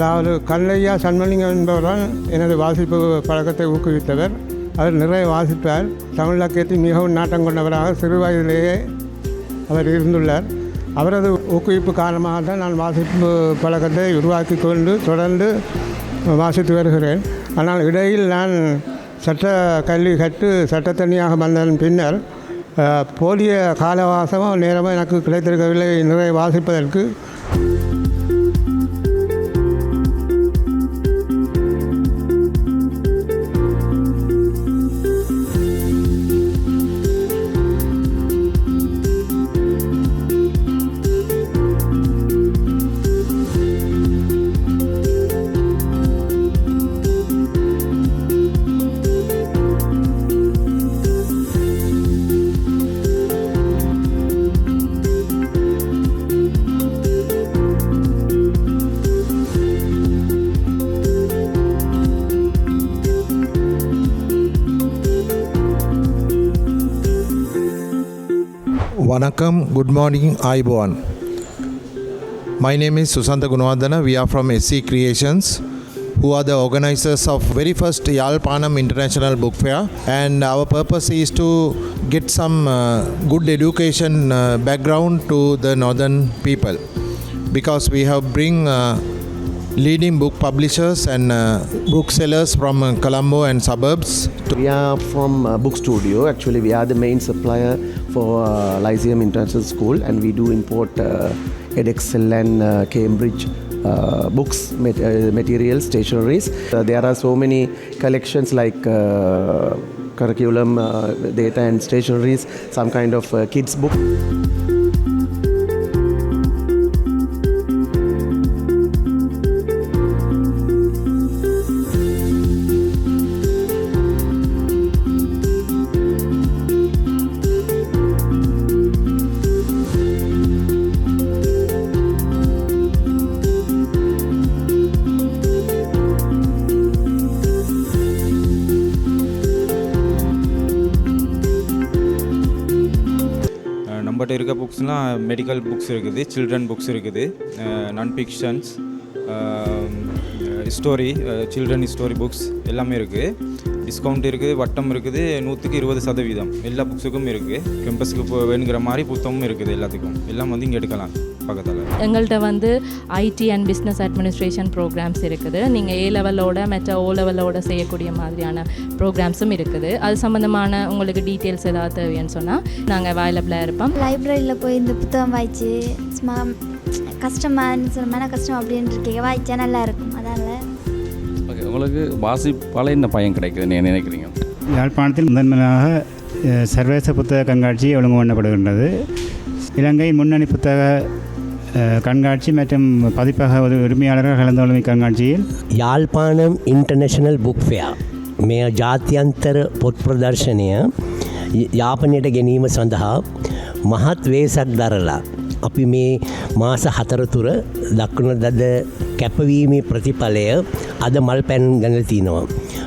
அதாவது கல்லையா சண்மலிங்கம் என்பவர்தான் எனது வாசிப்பு பழக்கத்தை ஊக்குவித்தவர். அவர் நிறைய வாசிப்பார். தமிழ் இலக்கியத்தில் மிகவும் நாட்டம் கொண்டவராக சிறு வயதிலேயே அவர் இருந்துள்ளார். அவரது ஊக்குவிப்பு காரணமாக தான் நான் வாசிப்பு பழக்கத்தை உருவாக்கி கொண்டு தொடர்ந்து வாசித்து வருகிறேன். ஆனால் இடையில் நான் சட்ட கல்வி கற்று சட்டத்தனியாக வந்ததன் பின்னர் போலிய போதிய காலவாசமோ நேரமோ எனக்கு கிடைத்திருக்கவில்லை. நிறைய வாசிப்பதற்கு Vanakkam, good morning, Aiboan. My name is Susanta Gunawardana. We are from SC Creations, who are the organizers of very first Yalpanam International Book Fair. And our purpose is to get some uh, good education uh, background to the northern people, because we have bring uh, leading book publishers and booksellers from Colombo and suburbs We are from Book Studio. Actually, we are the main supplier for uh, Lyceum International School, and we do import uh, Edexcel and uh, Cambridge uh, books, mat- uh, materials, stationaries. Uh, there are so many collections like uh, curriculum, data, and stationaries. Some kind of kids book. புக்ஸ்னால் medical books இருக்குது children books இருக்குது non fictions story children story books எல்லாமே இருக்குது discount இருக்குது வட்டம் இருக்குது நூற்றுக்கு இருபது சதவீதம். எல்லா புக்ஸுக்கும் இருக்குது கேம்பஸுக்கு வேணுங்கிற மாதிரி புத்தகமும் இருக்குது எல்லாத்துக்கும். எல்லாம் வந்து இங்கே எடுக்கலாம் பக்கத்தில். எங்கள்கிட்ட வந்து IT and business administration programmes இருக்குது. நீங்கள் ஏ லெவலோட மற்ற ஓ லெவலோட செய்யக்கூடிய மாதிரியான ப்ரோக்ராம்ஸும் இருக்குது. அது சம்மந்தமான உங்களுக்கு டீட்டெயில்ஸ் ஏதாவது தேவைன்னு சொன்னால் நாங்கள் அவைலபிளாக இருப்போம். லைப்ரரியில் போய் இந்த புத்தகம் வாய்ச்சி சும்மா கஷ்டமாக சொல்ல மன கஷ்டம் அப்படின்னு இருக்கீங்க வாய்ச்சா நல்லா இருக்கும். அதனால் ஓகே உங்களுக்கு வாசிப்பால் என்ன பயன் கிடைக்குது நீங்கள் நினைக்கிறீங்க யாழ்ப்பாணத்தில் முதன்மையாக அஹ், சர்வதேச புத்தக கண்காட்சி ஒழுங்கு பண்ணப்படுகின்றது இலங்கை முன்னணி புத்தக அஹ், கண்காட்சி மற்றும் பதிப்பக உரி- உரிமையாளர்கள் கலந்து கொள்ளும் இக்கண்காட்சியில் යාල්පානම් ඉන්ටර්නශනල් බුක් ෆෙයා මෙය ජාත්‍යන්තර පොත් ප්‍රදර්ශනය යාපනයට ගැනීම සඳහා මහත් වේසක් දරලා. අපි මේ මාස හතරතුර දක්වන දද කැපවීමේ ප්‍රතිඵලය අද මල් පැන් ගැන තිනවා.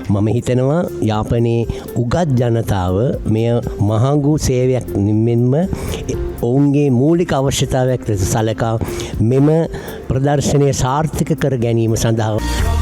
මම හිතනවා යාපනයේ උගත් ජනතාව මෙය මහංගු සේවයක් මෙන්ම ඔවුන්ගේ මූලික අවශ්‍යතාවයක් ලෙස සලකා මෙම ප්‍රදර්ශනය සාර්ථක කර ගැනීම සඳහා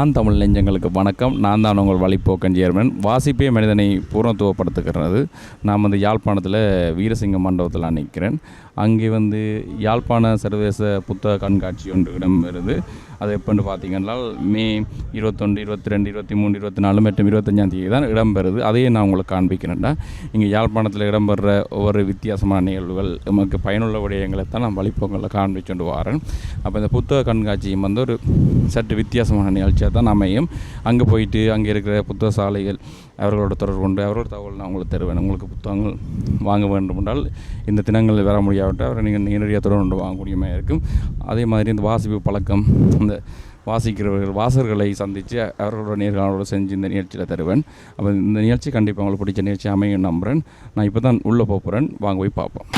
நான் தமிழ் நெஞ்சங்களுக்கு வணக்கம். நான் தான் உங்கள் வழிப்போக்கன் சேர்மன். வாசிப்பே மனிதனை பூர்ணத்துவப்படுத்துகிறது. நான் வந்து யாழ்ப்பாணத்தில் வீரசிங்க மண்டபத்தில் நிற்கிறேன் அங்கே வந்து யாழ்ப்பாண சர்வதேச புத்தக கண்காட்சி ஒன்று இடம்பெறுது. அது எப்போன்னு பார்த்தீங்கன்னா மே இருபத்தொன்று இருபத்தி ரெண்டு இருபத்தி மூணு இருபத்தி நாலு மற்றும் இருபத்தஞ்சாம் தேதி தான் இடம்பெறுது. அதையே நான் உங்களுக்கு காண்பிக்கிறேன்டா. இங்கே யாழ்ப்பாணத்தில் இடம்பெற ஒவ்வொரு வித்தியாசமான நிகழ்வுகள் நமக்கு பயனுள்ள விடயங்களை தான் நான் வழிப்போங்களில் காண்பிச்சுட்டு வரேன். அப்போ இந்த புத்தக கண்காட்சியும் வந்து ஒரு சற்று வித்தியாசமான நிகழ்ச்சியாக தான் அமையும். அங்கே போயிட்டு அங்கே இருக்கிற புத்தக சாலைகள் அவர்களோட தொடர்பு கொண்டு அவரோட தகவல் நான் உங்களுக்கு தருவேன். உங்களுக்கு புத்தகங்கள் வாங்க வேண்டும் என்றால் இந்த தினங்களில் வர முடியாவிட்டால் அவரை நீங்கள் நேரடியாக தொடர்பு கொண்டு வாங்கக்கூடிய மாதிரி இருக்கும். அதே மாதிரி இந்த வாசிப்பு பழக்கம் இந்த வாசிக்கிறவர்கள் வாசகர்களை சந்தித்து அவர்களோட நேர்காணலோடு செஞ்சு இந்த நிகழ்ச்சியில் தருவேன். அப்போ இந்த நிகழ்ச்சி கண்டிப்பாக உங்களுக்கு பிடிச்ச நிகழ்ச்சி அமையும் நம்புகிறேன் நான் இப்போ தான் உள்ளே போகிறேன் வாங்க போய் பார்ப்போம்.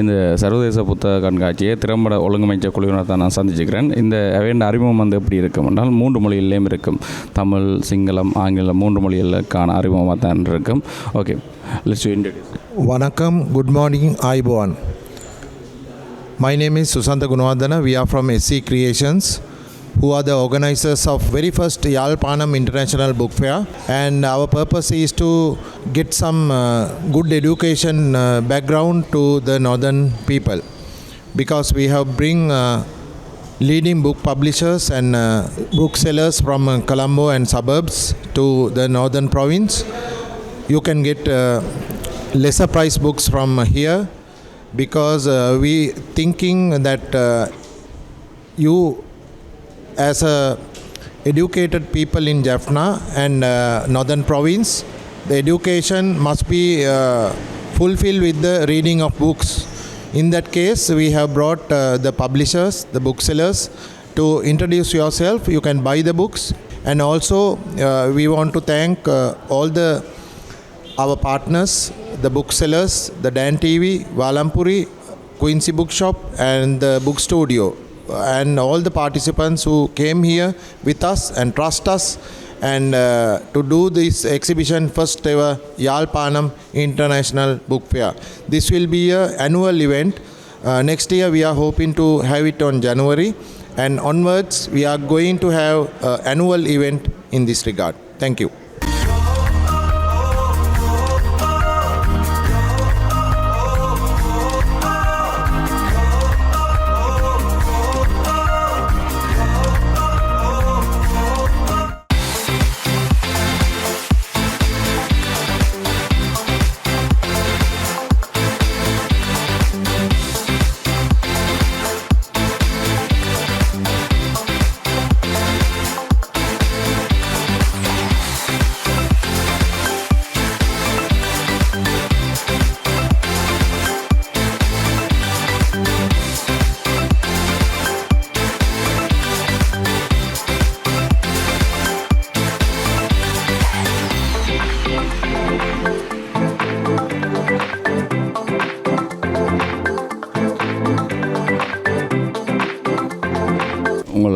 இந்த சர்வதேச புத்தக கண்காட்சியை திறம்பட ஒழுங்கமைச்ச குழுவினர் தான் நான் சந்திச்சுக்கிறேன். இந்த அவையின் அறிமுகம் வந்து எப்படி இருக்கும் என்றால் மூன்று மொழிகளிலேயும் இருக்கும். தமிழ் சிங்களம் ஆங்கிலம் மூன்று மொழிகளுக்கான அறிமுகமாக தான் இருக்கும். ஓகே வணக்கம் good morning good my name is Sushantha is we are from SC creations who are the organizers of very first Yalpanam International Book Fair. And our purpose is to get some uh, good education uh, background to the northern people, because we have bring uh, leading book publishers and uh, booksellers from Colombo and suburbs to the northern province. You can get uh, lesser price books from here because uh, we thinking that you as a educated people in Jaffna and uh, northern province the education must be uh, fulfilled with the reading of books. In that case we have brought uh, the publishers the booksellers to introduce yourself. You can buy the books. And also uh, we want to thank uh, all the our partners, the booksellers, the Dan TV, Valampuri, Quincy Bookshop, and the Book Studio, and all the participants who came here with us and trust us and uh, to do this exhibition first ever Yalpanam International Book Fair. This will be a annual event. Uh, next year we are hoping to have it on January and onwards we are going to have uh, annual event in this regard. Thank you.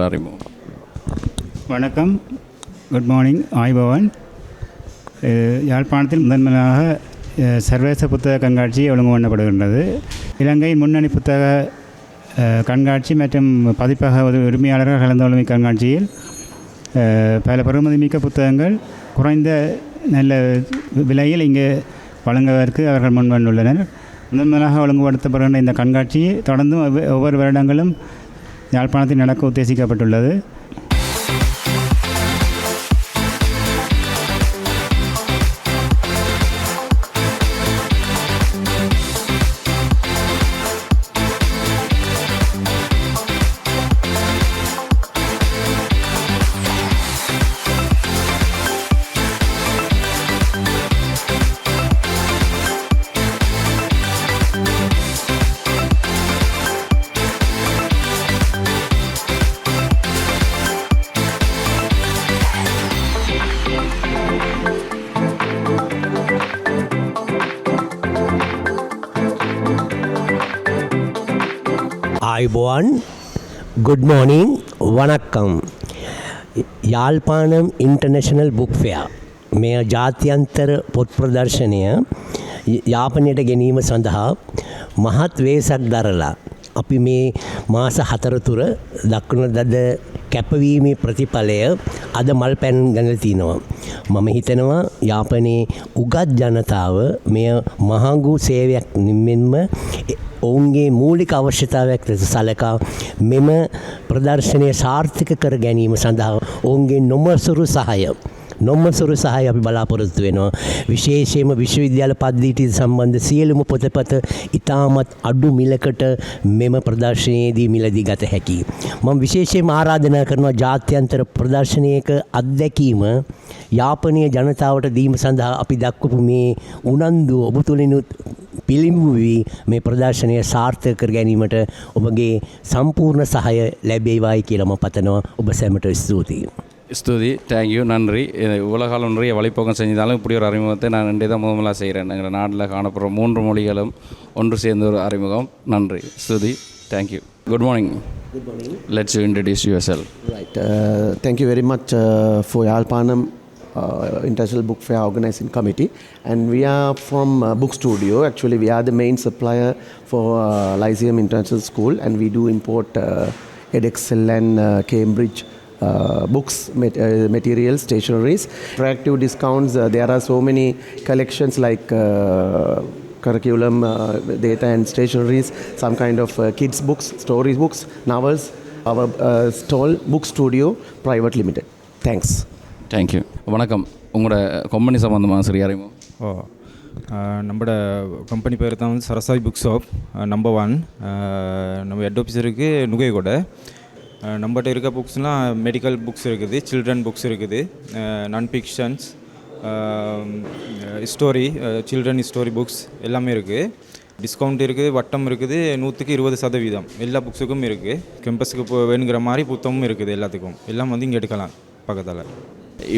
அறிமுகம். வணக்கம். Good morning ஆய்பவன் யாழ்ப்பாணத்தில் முதன்மையாக சர்வதேச புத்தக கண்காட்சி ஒழுங்கு பண்ணப்படுகின்றது இலங்கை முன்னணி புத்தக கண்காட்சி மற்றும் பதிப்பக உரிமையாளர்கள் கலந்து கொள்ளும் இக்கண்காட்சியில் அஹ், பல பெறுமதிமிக்க புத்தகங்கள் குறைந்த நல்ல விலையில் இங்கே வழங்குவதற்கு அவர்கள் முன்வந்துள்ளனர். முதன்மையாக ஒழுங்குபடுத்தப்படுகின்ற இந்த கண்காட்சி தொடர்ந்தும் ஒவ்வொரு வருடங்களும் யாழ்ப்பாணத்தில் நடக்க உத்தேசிக்கப்பட்டுள்ளது. ආයිබෝවන් ගුඩ් මෝනිං වනක්කම්. යාල්පානම් ඉන්ටර්නශනල් බුක්ෆයා මෙය ජාත්‍යන්තර පොත් ප්‍රදර්ශනය යාපනයට ගැනීම සඳහා මහත් වේසක් දරලා අපි මේ මාස හතරතුර දක්වන දද කැපවීමේ ප්‍රතිඵලය අද මල් පැන් ගැන තිනවා. මම හිතනවා යාපනයේ උගත් ජනතාව මෙය මහඟු සේවයක් මෙන්ම ඔවුන්ගේ මූලික අවශ්‍යතාවයක් ලෙස සලකා මෙම ප්‍රදර්ශනය සාර්ථක කර ගැනීම සඳහා ඔවුන්ගේ නොමසුරු සහය නොම්මසුරු සහය අපි බලාපොරොත්තු වෙනවා. විශේෂයෙන්ම විශ්වවිද්‍යාල පද්ධතියට සම්බන්ධ සියලුම පොතපත ඉතාමත් අඩු මිලකට මෙම ප්‍රදර්ශනයේදී මිලදී ගත හැකි. මම විශේෂයෙන්ම ආරාධනා කරනවා ජාත්‍යන්තර ප්‍රදර්ශනයක අත්දැකීම යාපනීය ජනතාවට දීම සඳහා අපි දක්වපු මේ උනන්දුව ඔබ තුළිනුත් පිළිඹු වී මේ ප්‍රදර්ශනය සාර්ථක කර ගැනීමට ඔබගේ සම්පූර්ණ සහය ලැබේවායි කියලා මම පතනවා ඔබ සැමට ස්තුතියි. ஸ்துதி தேங்க்யூ நன்றி உலகாலம் நிறைய வழிப்போக்கம் செஞ்சாலும் இப்படி ஒரு அறிமுகத்தை நான் ரெண்டே தான் முதலாக செய்கிறேன் எங்கள் நாட்டில் காணப்படுற மூன்று மொழிகளும் ஒன்று சேர்ந்த ஒரு அறிமுகம் நன்றி ஸ்துதி thank you good morning good morning let's you introduce yourself. Uh, uh, Yalpanam uh, International Book Fair Organizing Committee. And we are from uh, Book Studio. Actually, we are the main supplier for uh, Lyceum International School, and we do import uh, Edexcel and uh, Cambridge. Uh, books, mat- uh, materials, stationaries, attractive discounts. Uh, there are so many collections like uh, curriculum, uh, data, and stationaries. Some kind of uh, kids' books, stories books, novels. Our uh, stall, Book Studio Private Limited. Thanks. Thank you வணக்கம் உங்களோட company சம்மந்தமாக சரி அறிமுகம் ஓ நம்மளோட company பேர் தான் வந்து Sarasavi book shop number one நம்ம ஹெட் ஆஃபீஸ் இருக்குது நுகைகோடை நம்மகிட்ட இருக்க புக்ஸ்னால் மெடிக்கல் புக்ஸ் இருக்குது சில்ட்ரன் புக்ஸ் இருக்குது non fictions story children story books எல்லாமே இருக்குது டிஸ்கவுண்ட் இருக்குது வட்டம் இருக்குது நூற்றுக்கு இருபது சதவீதம். எல்லா புக்ஸுக்கும் இருக்குது கேம்பஸுக்கு இப்போ வேணுங்கிற மாதிரி புத்தகமும் இருக்குது எல்லாத்துக்கும். எல்லாம் வந்து இங்கே எடுக்கலாம் பக்கத்தில்.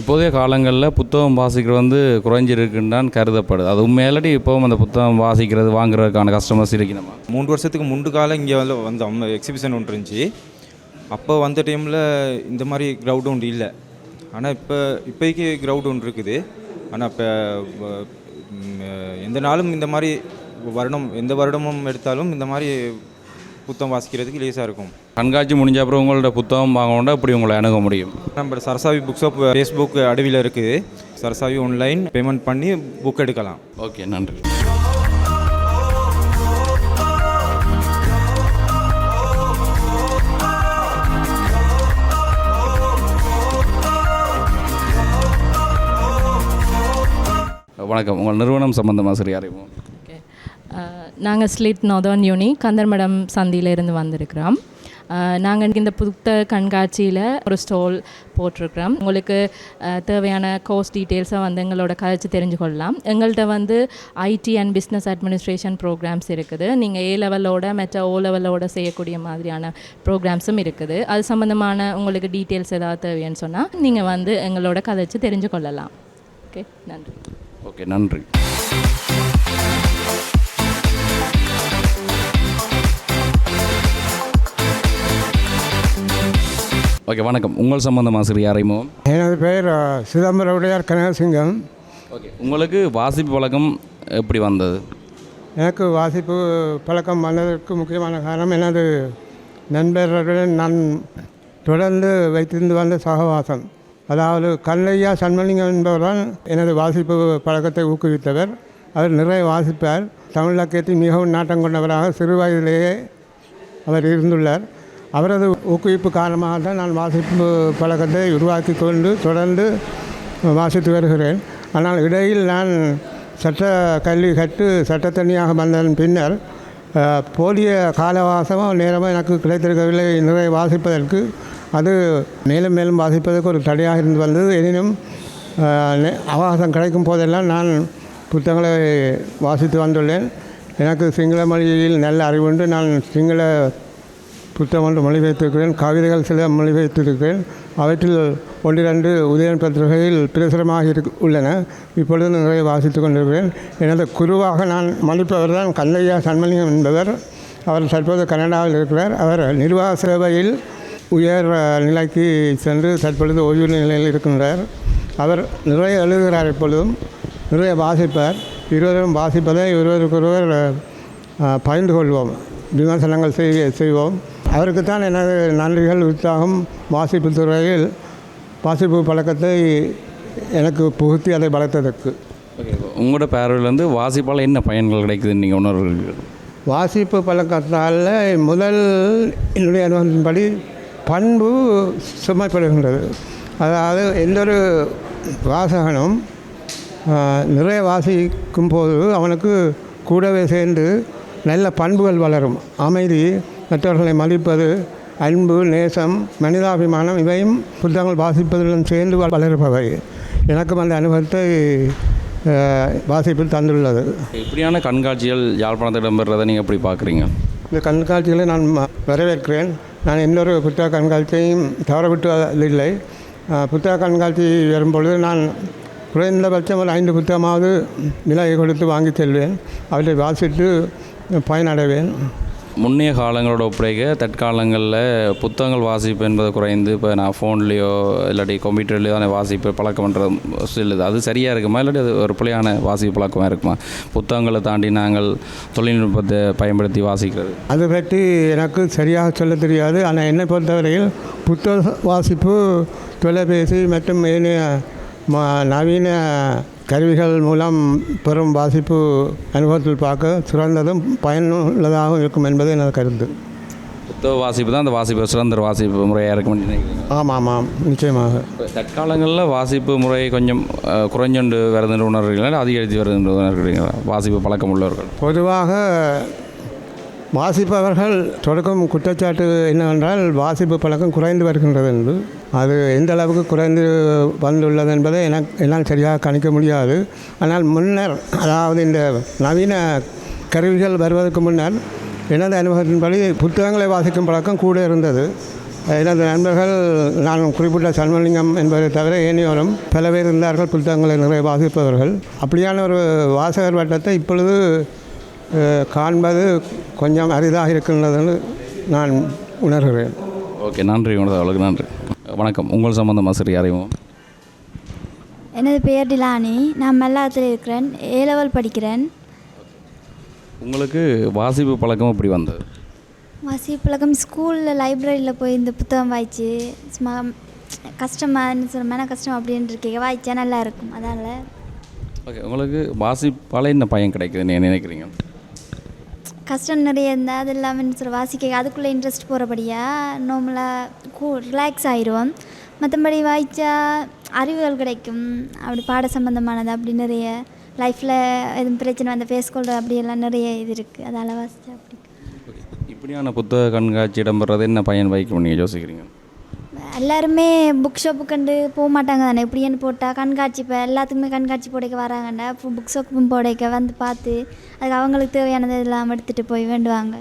இப்போதைய காலங்களில் புத்தகம் வாசிக்கிறது வந்து குறைஞ்சிருக்குன்னு தான் கருதப்படுது. அது உண்மையிலடி இப்போவும் அந்த புத்தகம் வாசிக்கிறது வாங்குறதுக்கான கஸ்டமர்ஸ் இருக்கணுமா? மூன்று வருஷத்துக்கு முண்டு காலம் இங்கே வந்து வந்தோம். எக்ஸிபிஷன் ஒன்று இருந்துச்சு. அப்போ வந்த டைமில் இந்த மாதிரி க்ரௌட் ஒன்று இல்லை. ஆனால் இப்போ இப்போதைக்கு க்ரௌட் ஒன்று இருக்குது. ஆனால் இப்போ எந்த நாளும் இந்த மாதிரி வருடம் எந்த வருடமும் எடுத்தாலும் இந்த மாதிரி புத்தகம் வாசிக்கிறதுக்கு லேசாக இருக்கும். கண்காட்சி முடிஞ்ச அப்புறம் உங்களோட புத்தகம் வாங்கணுன்னா இப்படி உங்களை அணுக முடியும்? நம்ம சரசாவி புக் ஷாப் ஃபேஸ்புக் அடவியில் இருக்குது. சரசாவி ஆன்லைன் பேமெண்ட் பண்ணி புக் எடுக்கலாம். ஓகே நன்றி. வணக்கம். உங்கள் நிறுவனம் சம்மந்தமாக சரி அறிவோம். ஓகே. நாங்கள் ஸ்லிட் நொதர்ன் யூனி கந்தர்மடம் சந்தியிலேருந்து வந்திருக்கிறோம். நாங்கள் இந்த புத்த கண்காட்சியில் ஒரு ஸ்டால் போட்டிருக்கிறோம். உங்களுக்கு தேவையான கோர்ஸ் டீட்டெயில்ஸை வந்து எங்களோட கதைச்சு தெரிஞ்சு கொள்ளலாம். எங்கள்கிட்ட வந்து IT and business administration programmes இருக்குது. நீங்கள் ஏ லெவலோட மற்ற ஓ லெவலோட செய்யக்கூடிய மாதிரியான ப்ரோக்ராம்ஸும் இருக்குது. அது சம்மந்தமான உங்களுக்கு டீட்டெயில்ஸ் ஏதாவது தேவைன்னு சொன்னால் நீங்கள் வந்து எங்களோட கதைச்சு தெரிஞ்சு கொள்ளலாம். ஓகே? நன்றி. ஓகே நன்றி. ஓகே வணக்கம். உங்கள் சம்பந்தமாக சரி அறிமுகம்? எனது பெயர் அஹ், சிதம்பர உடையார் கனகசிங்கம். ஓகே உங்களுக்கு வாசிப்பு பழக்கம் எப்படி வந்தது? எனக்கு வாசிப்பு பழக்கம் வந்ததற்கு முக்கியமான காரணம் எனது நண்பர்களுடன் நான் தொடர்ந்து வைத்திருந்து வந்த சகவாசம். அதாவது கல்லையா சண்மலிங்கம் என்பவர்தான் எனது வாசிப்பு பழக்கத்தை ஊக்குவித்தவர். அவர் நிறைய வாசிப்பார். தமிழ் இலக்கியத்தில் மிகவும் நாட்டம் கொண்டவராக சிறு வயதிலேயே அவர் இருந்துள்ளார். அவரது ஊக்குவிப்பு காரணமாக தான் நான் வாசிப்பு பழக்கத்தை உருவாக்கி கொண்டு தொடர்ந்து வாசித்து வருகிறேன். ஆனால் இடையில் நான் சட்ட கல்வி கற்று சட்டத்தனியாக வந்ததன் பின்னர் போதிய காலவாசமோ நேரமோ எனக்கு கிடைத்திருக்கவில்லை. நிறைய வாசிப்பதற்கு அது மேலும் மேலும் வாசிப்பதற்கு ஒரு தடையாக இருந்து வந்தது. எனினும் அவகாசம் கிடைக்கும் போதெல்லாம் நான் புத்தகங்களை வாசித்து வந்துள்ளேன். எனக்கு சிங்கள மொழியில் நல்ல அறிவுண்டு. நான் சிங்கள புத்தகம் ஒன்று மொழிபெயர்த்திருக்கிறேன். கவிதைகள் சில மொழிபெயர்த்திருக்கிறேன். அவற்றில் ஒன்றிரண்டு உதயன் பத்திரிகையில் பிரசுரமாக இரு உள்ளன. இப்பொழுது நிறைய வாசித்து கொண்டிருக்கிறேன். எனது குருவாக நான் மதிப்பவர் தான் கண்ணையா சண்மலிங்கம் என்பவர். அவர் தற்போது கனடாவில் இருக்கிறார். அவர் நிர்வாக சேவையில் உயர் நிலைக்கு சென்று தற்பொழுது ஓய்வு நிலையில் இருக்கின்றார். அவர் நிறைய எழுதுகிறார் இப்பொழுதும் நிறைய வாசிப்பார். இருவரும் வாசிப்பதை ஒருவருக்கொருவர் அஹ், பகிர்ந்து கொள்வோம். விமர்சனங்கள் செய் செய்வோம். அவருக்கு தான் எனது நன்றிகள் உற்சாகம் வாசிப்பு துறையில் வாசிப்பு பழக்கத்தை எனக்கு புகுத்தி அதை வளர்த்ததற்கு. உங்களோட பார்வையிலேருந்து வாசிப்பால் என்ன பயன்கள் கிடைக்குதுன்னு நீங்கள் உணர்வு வாசிப்பு பழக்கத்தால் முதல் என்னுடைய அனுபவத்தின்படி பண்பு சுமைப்படுகின்றது. அதாவது எந்த ஒரு வாசகனும் நிறைய வாசிக்கும் போது அவனுக்கு கூடவே சேர்ந்து நல்ல பண்புகள் வளரும். அமைதி மற்றவர்களை மதிப்பது அன்பு நேசம் மனிதாபிமானம் இவையும் புத்தகங்கள் வாசிப்பதுடன் சேர்ந்து வளர்ப்பவை எனக்கும் அந்த அனுபவத்தை வாசிப்பில் தந்துள்ளது. இப்படியான கண்காட்சிகள் யாழ்ப்பாணத்தில் இடம்பெறதை நீங்கள் எப்படி பார்க்குறீங்க? இந்த கண்காட்சிகளை நான் வரவேற்கிறேன். நான் இன்னொரு புத்தக கண்காட்சியையும் தவறவிட்டதில்லை. புத்தக கண்காட்சி வரும்பொழுது நான் குறைந்தபட்சம் ஒரு ஐந்து புத்தகமாவது விலை கொடுத்து வாங்கி செல்வேன். அவற்றை வாசித்து பயனடைவேன். முன்னைய காலங்களோட ஒப்படைக்க தற்காலங்களில் புத்தகங்கள் வாசிப்பு என்பது குறைந்து இப்போ நான் ஃபோன்லேயோ இல்லாட்டி கம்ப்யூட்டர்லேயோ தானே வாசிப்பு பழக்கம் பண்ணுறது சொல்லுது அது சரியாக இருக்குமா? இல்லாட்டி அது ஒரு பிள்ளையான வாசிப்பு பழக்கமாக இருக்குமா? புத்தகங்களை தாண்டி நாங்கள் தொழில்நுட்பத்தை பயன்படுத்தி வாசிக்கிறது. அதை பற்றி எனக்கு சரியாக சொல்ல தெரியாது. ஆனால் என்னை பொறுத்தவரையில் புத்தக வாசிப்பு தொலைபேசி மற்றும் ஏனைய ம- நவீன கருவிகள் மூலம் பெறும் வாசிப்பு அனுபவத்தில் பார்க்க சிறந்ததும் பயனுள்ளதாகவும் இருக்கும் என்பது எனது கருத்து. புத்தக வாசிப்பு தான் அந்த வாசிப்பு சிறந்த வாசிப்பு முறையாக நினைக்கிறீங்க? ஆமாம் ஆமாம் நிச்சயமாக தற்காலங்களில் வாசிப்பு முறை கொஞ்சம் குறைஞ்சொண்டு வருதுன்னு உணர்கிறீங்களா அதிகரித்து வருதுன்னு உணர்கிறீங்களா வாசிப்பு பழக்கம் உள்ளவர்கள் பொதுவாக வாசிப்பவர்கள் தொடக்கம் குற்றச்சாட்டு என்னவென்றால் வாசிப்பு பழக்கம் குறைந்து வருகின்றது என்று அது எந்த அளவுக்கு குறைந்து வந்துள்ளது என்பதை எனக்கு என்னால் சரியாக கணிக்க முடியாது. ஆனால் முன்னர் அதாவது இந்த நவீன கருவிகள் வருவதற்கு முன்னர் எனது அனுபவத்தின்படி புத்தகங்களை வாசிக்கும் பழக்கம் கூட இருந்தது. எனது நண்பர்கள் நான் குறிப்பிட்ட சண்மலிங்கம் என்பதை தவிர ஏனையோரும் பல பேர் இருந்தார்கள் புத்தகங்களை நிறைய வாசிப்பவர்கள். அப்படியான ஒரு வாசகர் வட்டத்தை இப்பொழுது காண்பது கொஞ்சம் அரிதாக இருக்கின்றதுன்னு நான் உணர்கிறேன். ஓகே நன்றி உங்களது அவளுக்கு நன்றி. வணக்கம். உங்கள் சம்மந்தமாக சரி அறிவோம் எனது பெயர் டிலானி. நான் மெல்லாத்தில் இருக்கிறேன். ஏ லெவல் படிக்கிறேன். உங்களுக்கு வாசிப்பு பழக்கம் எப்படி வந்தது? வாசிப்பழக்கம் ஸ்கூலில் லைப்ரரியில் போய் இந்த புத்தகம் வாய்ச்சி சும்மா கஷ்டமாக சொல்ல மேலே கஷ்டம் அப்படின்னு இருக்கீங்க வாய்ச்சா நல்லா இருக்கும். அதனால் ஓகே உங்களுக்கு வாசிப்பால் என்ன பயன் கிடைக்குதுன்னு நினைக்கிறீங்க? கஷ்டம் நிறைய இருந்தால் அது இல்லாமல் சொல்ல வாசிக்க அதுக்குள்ளே இன்ட்ரெஸ்ட் போகிறபடியாக நார்மலாக கூ ரிலாக்ஸ் ஆயிடுவோம். மற்றபடி வாய்ச்சா அறிவுகள் கிடைக்கும். அப்படி பாட சம்மந்தமானது அப்படி நிறைய லைஃப்பில் எதுவும் பிரச்சனை வந்த ஃபேஸ் கொள்வது அப்படியெல்லாம் நிறைய இது இருக்குது அதால் வாசிச்சா அப்படி இப்படியான புத்தக கண்காட்சி இடம்பெறது என்ன பயன் வைக்கும் நீங்கள் யோசிக்கிறீங்க? எல்லாருமே புக் ஷாப்பு கண்டு போக மாட்டாங்க தானே எப்படின்னு போட்டால் கண்காட்சி இப்போ எல்லாத்துக்குமே கண்காட்சி போடைக்க வராங்கண்டா? இப்போ புக் ஷாப்பும் போடைக்க வந்து பார்த்து அதுக்கு அவங்களுக்கு தேவையானது எல்லாம் எடுத்துகிட்டு போய் வேண்டுவாங்க.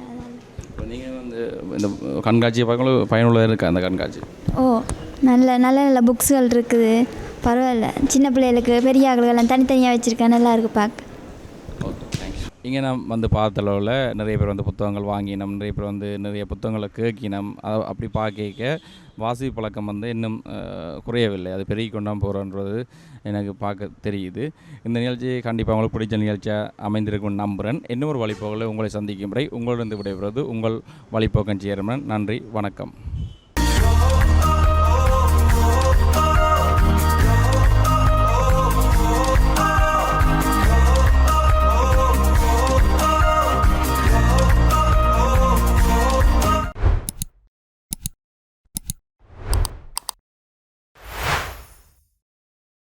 நீங்கள் வந்து இந்த கண்காட்சியை பயனுள்ளதாக இருக்கா அந்த கண்காட்சி? ஓ நல்ல நல்ல நல்ல புக்ஸுகள் இருக்குது. பரவாயில்ல. சின்ன பிள்ளைகளுக்கு பெரிய ஆளுகளெல்லாம் தனித்தனியாக வச்சுருக்கேன் நல்லா இருக்குது பார்க்க ஓகே. இங்கே நாம் வந்து பார்த்தளவில் நிறைய பேர் வந்து புத்தகங்கள் வாங்கினோம் நிறைய பேர் வந்து நிறைய புத்தகங்களை கேட்கினோம் அப்படி பார்க்க வாசி பழக்கம் வந்து இன்னும் குறையவில்லை. அது பெருகி கொண்டாம் போகிறோன்றது எனக்கு பார்க்க தெரியுது. இந்த நிகழ்ச்சி கண்டிப்பாக உங்களுக்கு பிடிச்ச நிகழ்ச்சியாக அமைந்திருக்கும் நம்புகிறேன் இன்னொரு வழிபோக்கில் உங்களை சந்திக்கும் முறை உங்களிடம் விடைபெறுவது உங்கள் வழிபோக்கன் சேர்மன் நன்றி வணக்கம்.